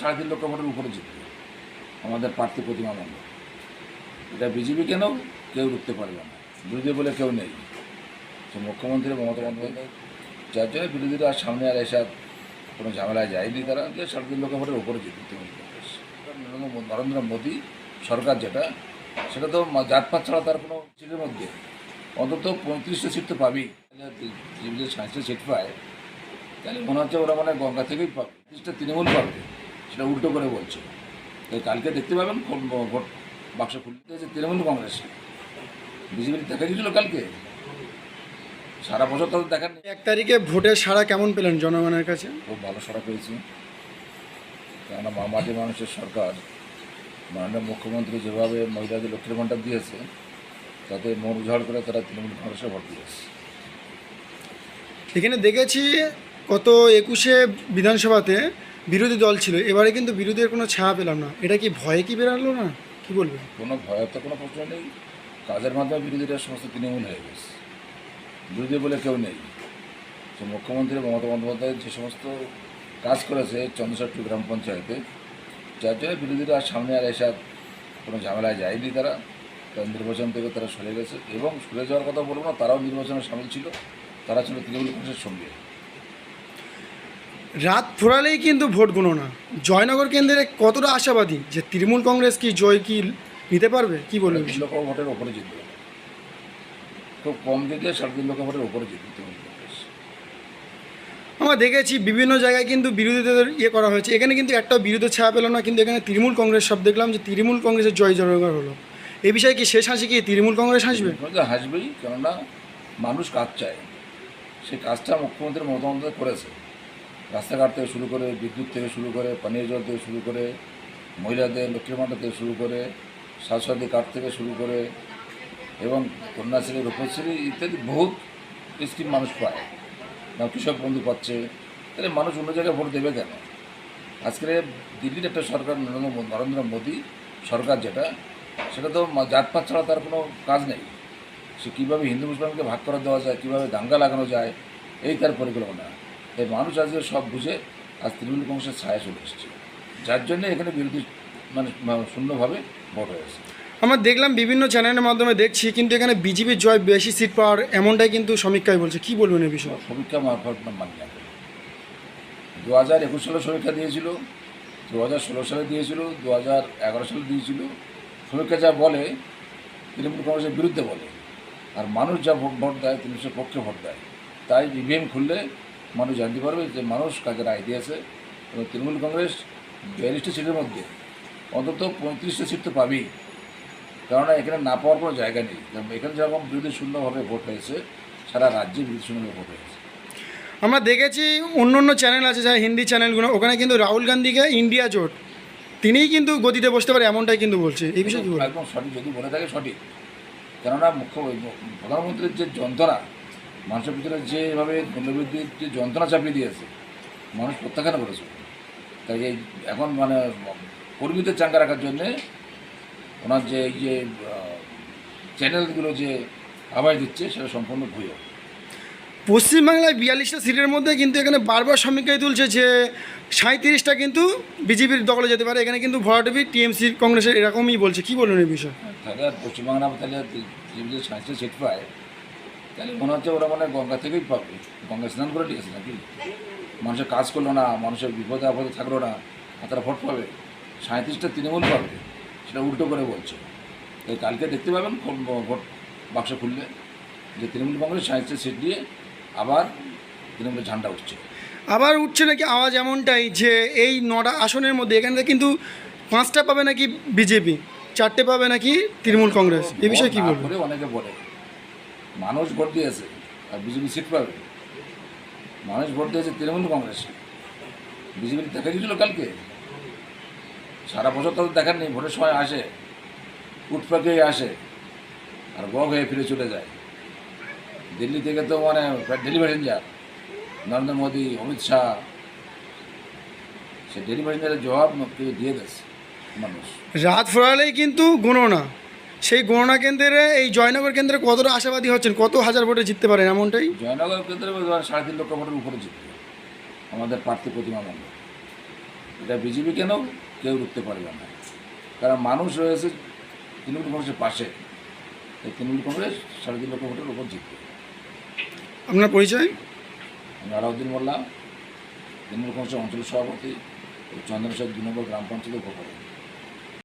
সাড়ে তিন লক্ষ ভোটের উপরে জিতবে। আমাদের প্রার্থী প্রতিমা মণ্ডল। এটা বিজেপি কেন? কেউ রুখতে পারবে না। বিরোধী বলে কেউ নেই। তো মুখ্যমন্ত্রী মমতা বন্দ্যোপাধ্যায়, যার জন্য বিরোধীরা আর সামনে আর এসে আর কোনো ঝামেলায় যায়নি তারা, যে সাড়ে তিন লক্ষ ভোটের উপরে জিতবে নরেন্দ্র মোদী সরকার যেটা, সেটা তো জাতপাত ছাড়া তার কোনো সিটের মধ্যে অন্তত পঁয়ত্রিশটা সিট তো পাবেই। যদি সাঁইশটা সিট পায়, তাহলে মনে হচ্ছে ওরা মানে গঙ্গা থেকেই পাবে। তৃণমূল পাবে। সেটা উল্টো করে বলছে। তাই কালকে দেখতে পাবেন ভোট বাক্স খুলতে হয়েছে তৃণমূল কংগ্রেস। বিজেপি দেখা গিয়েছিল কালকে। সারা বছর তাদের দেখার নেই। এক তারিখে ভোটের সাড়া কেমন পেলেন জনগণের কাছে? খুব ভালো সারা পেয়েছি। কেননা মা মাটি মানুষের সরকার মাননীয় মুখ্যমন্ত্রী যেভাবে মহিলাদের লক্ষ্মীর ভাণ্ডার দিয়েছে তাতে মন ঝড় করে তারা তৃণমূল কংগ্রেসে ভোট দিয়েছে। এখানে দেখেছি গত একুশে বিধানসভাতে বিরোধী দল ছিল। এবারে কিন্তু বিরোধীর কোনো ছায়া পেলাম না। এটা কি ভয়ে কি বেরালো না? কি বলবেন? কোনো ভয়ের তো কোনো প্রশ্ন নেই। কাজের মাধ্যমে বিরোধীরা সমস্ত তৃণমূল হয়ে গেছে। বিরোধী বলে কেউ নেই। তো মুখ্যমন্ত্রী মমতা বন্দ্যোপাধ্যায় যে সমস্ত কাজ করেছে চন্দ্রসাট্টু গ্রাম পঞ্চায়েতে যার জন্য বিরোধীরা সামনে আর এসে কোনো ঝামেলায় যায়নি তারা। তারা নির্বাচন থেকে তারা সরে গেছে এবং সরে যাওয়ার কথা বলব না, তারাও নির্বাচনে সামিল ছিল। তারা ছিল তৃণমূল কংগ্রেসের সঙ্গে। রাত ফোরালেই কিন্তু ভোট গণনা। জয়নগর কেন্দ্রে কতটা আশাবাদী যে তৃণমূল কংগ্রেস কি জয় কি নিতে পারবে? কি বলবেন? তিন লক্ষ ভোটের ওপরে জিতবে। খুব কম দিকে সাড়ে তিন লক্ষ ভোটের ওপরে জিতবে তৃণমূল কংগ্রেস। আমরা দেখেছি বিভিন্ন জায়গায় কিন্তু বিরোধীদের ইয়ে করা হয়েছে। এখানে কিন্তু একটা বিরোধী ছায়া পেল না কিন্তু এখানে তৃণমূল কংগ্রেস সব দেখলাম যে তৃণমূল কংগ্রেসের জয় জয়গার হলো। এই বিষয়ে কি শেষ হাসি কি? তৃণমূল কংগ্রেস হাসবে? হাসবেই কেননা মানুষ কাজ চায়। সেই কাজটা মুখ্যমন্ত্রী মমতা করেছে রাস্তাঘাট থেকে শুরু করে বিদ্যুৎ থেকে শুরু করে, পানীয় জল থেকে শুরু করে, মহিলাদের লক্ষ্মীর ভাণ্ডার থেকে শুরু করে, স্বাস্থ্যসাথী কার্ড থেকে শুরু করে এবং কন্যাশ্রী, রূপশ্রী ইত্যাদি বহুত স্কিম মানুষ পায়। না কৃষক বন্ধু পাচ্ছে। তাহলে মানুষ অন্য জায়গায় ভোট দেবে কেন? আজকে দিল্লির একটা সরকার, নরেন্দ্র মোদী সরকার যেটা, সেটা তো জাতপাত ছাড়া তার কোনো কাজ নেই। সে কীভাবে হিন্দু মুসলমানকে ভাগ করে দেওয়া যায়, কীভাবে দাঙ্গা লাগানো যায়, এই তার পরিকল্পনা। এই মানুষ আজকে সব বুঝে আজ তৃণমূল কংগ্রেসের ছায়া চলে এসেছে। যার জন্য এখানে বিরোধী মানে মা- শূন্যভাবে ভোট হয়েছে আমরা দেখলাম বিভিন্ন চ্যানেলের মাধ্যমে দেখছি কিন্তু এখানে বিজেপির জয় বেশি সিট পাওয়ার এমনটাই কিন্তু সমীক্ষায় বলছে। কি বলবেন এই বিষয়ে? সমীক্ষা মারফত মানি না দু হাজার একুশ সালে সমীক্ষা দিয়েছিল দু হাজার ষোলো সালে দিয়েছিল দু হাজার এগারো সালে দিয়েছিল। সমীক্ষা যা বলে তৃণমূল কংগ্রেসের বিরুদ্ধে বলে। আর মানুষ যা ভোট ভোট দেয় তৃণমূলের পক্ষে ভোট দেয়। তাই ইভিএম খুললে মানুষ জানতে পারবে যে মানুষ কাকে রায় দিয়েছে। এবং তৃণমূল কংগ্রেস বিয়াল্লিশটা সিটের মধ্যে অন্তত পঁয়ত্রিশটা সিট তো পাবেই। কেননা এখানে না পাওয়ার কোনো জায়গা নেই। যেমন এখানে যেরকম বিরোধী শূন্যভাবে ভোট হয়েছে সারা রাজ্যে বিরোধী শূন্যভাবে ভোট হয়েছে। আমরা দেখেছি অন্য অন্য চ্যানেল আছে যা হিন্দি চ্যানেলগুলো ওখানে কিন্তু রাহুল গান্ধীকে ইন্ডিয়া জোট তিনিই কিন্তু গদিতে বসতে পারে এমনটাই কিন্তু বলছে। এই বিষয়ে একদম সঠিক যদি বলে থাকে সঠিক। কেননা মুখ্য প্রধানমন্ত্রীর যে যন্ত্রণা মানুষের ভিতরে যেভাবে মূল্যবৃদ্ধির যে যন্ত্রণা চাপিয়ে দিয়েছে মানুষ প্রত্যাখ্যান করেছে। তাই এই এখন মানে কর্মীদের চাঙ্গা রাখার জন্যে ওনার যে এই যে চ্যানেলগুলো যে আওয়াজ দিচ্ছে সেটা সম্পূর্ণ ভুয়ো। পশ্চিমবাংলায় বিয়াল্লিশটা সিটের মধ্যে কিন্তু এখানে বারবার সমীক্ষায় তুলছে যে সাঁত্রিশটা কিন্তু বিজেপির দখলে যেতে পারে। এখানে কিন্তু ভরাটবি টিএমসি কংগ্রেসের এরকমই বলছে। কি বলুন এই বিষয়ে? তাহলে পশ্চিমবাংলা তাহলে সাঁচে সিট পায় তাহলে মনে হচ্ছে ওরা মানে গঙ্গা থেকেই পাবে। গঙ্গা স্নান করে দিয়েছে নাকি? মানুষের কাজ করল না মানুষের বিপদে আপদে থাকল না আর তারা ভোট পাবে। সাঁত্রিশটা তৃণমূল পাবে সেটা উল্টো করে বলছে। তাই কালকে দেখতে পাবেন কোন ভোট বাক্স খুললে যে তৃণমূল কংগ্রেস সাঁত্রিশটা সিট দিয়ে আবার তৃণমূলের ঝান্ডা উঠছে। আবার উঠছে নাকি আওয়াজ এমনটাই যে এই নটা আসনের মধ্যে এখানে কিন্তু পাঁচটা পাবে নাকি বিজেপি চারটে পাবে নাকি তৃণমূল কংগ্রেস? এই বিষয়ে কি করে অনেকে বলে। মানুষ ভোট দিয়েছে, আর বিজেপি সিট পাবে। মানুষ ভোট দিয়েছে তৃণমূল কংগ্রেস। বিজেপি দেখা গিয়েছিল কালকে। সারা বছর তাদের দেখার নেই, ভোটের সময় আসে উৎপাকে আসে, আর বক হয়ে ফিরে চলে যায়। দিল্লি থেকে তো মানে ডেলি প্যাসেঞ্জার, নরেন্দ্র মোদী, অমিত শাহ, সে ডেলি প্যাসেঞ্জারের জবাব দিয়ে দিয়েছে? মানুষ। রাত ফোরালেই কিন্তু গণনা। সেই গণনা কেন্দ্রে এই জয়নগর কেন্দ্রে কতটা আশাবাদী হচ্ছেন? কত হাজার ভোটে জিততে পারেন এমনটাই? জয়নগর কেন্দ্রে সাড়ে তিন লক্ষ ভোটের উপরে জিতবে। আমাদের প্রার্থী প্রতিমা মণ্ডল। এটা বিজেপি কেন কেউ রুখতে পারবে না। কারণ মানুষ রয়েছে তৃণমূল কংগ্রেসের পাশে। এই তৃণমূল কংগ্রেস সাড়ে তিন লক্ষ ভোটের উপর জিতবে। আপনার পরিচয়? আমি আলাউদ্দিন মোল্লা তৃণমূল কংগ্রেসের অঞ্চল সভাপতি চন্দনেশ্বর দু নম্বর গ্রাম পঞ্চায়েতের উপপ্রধান।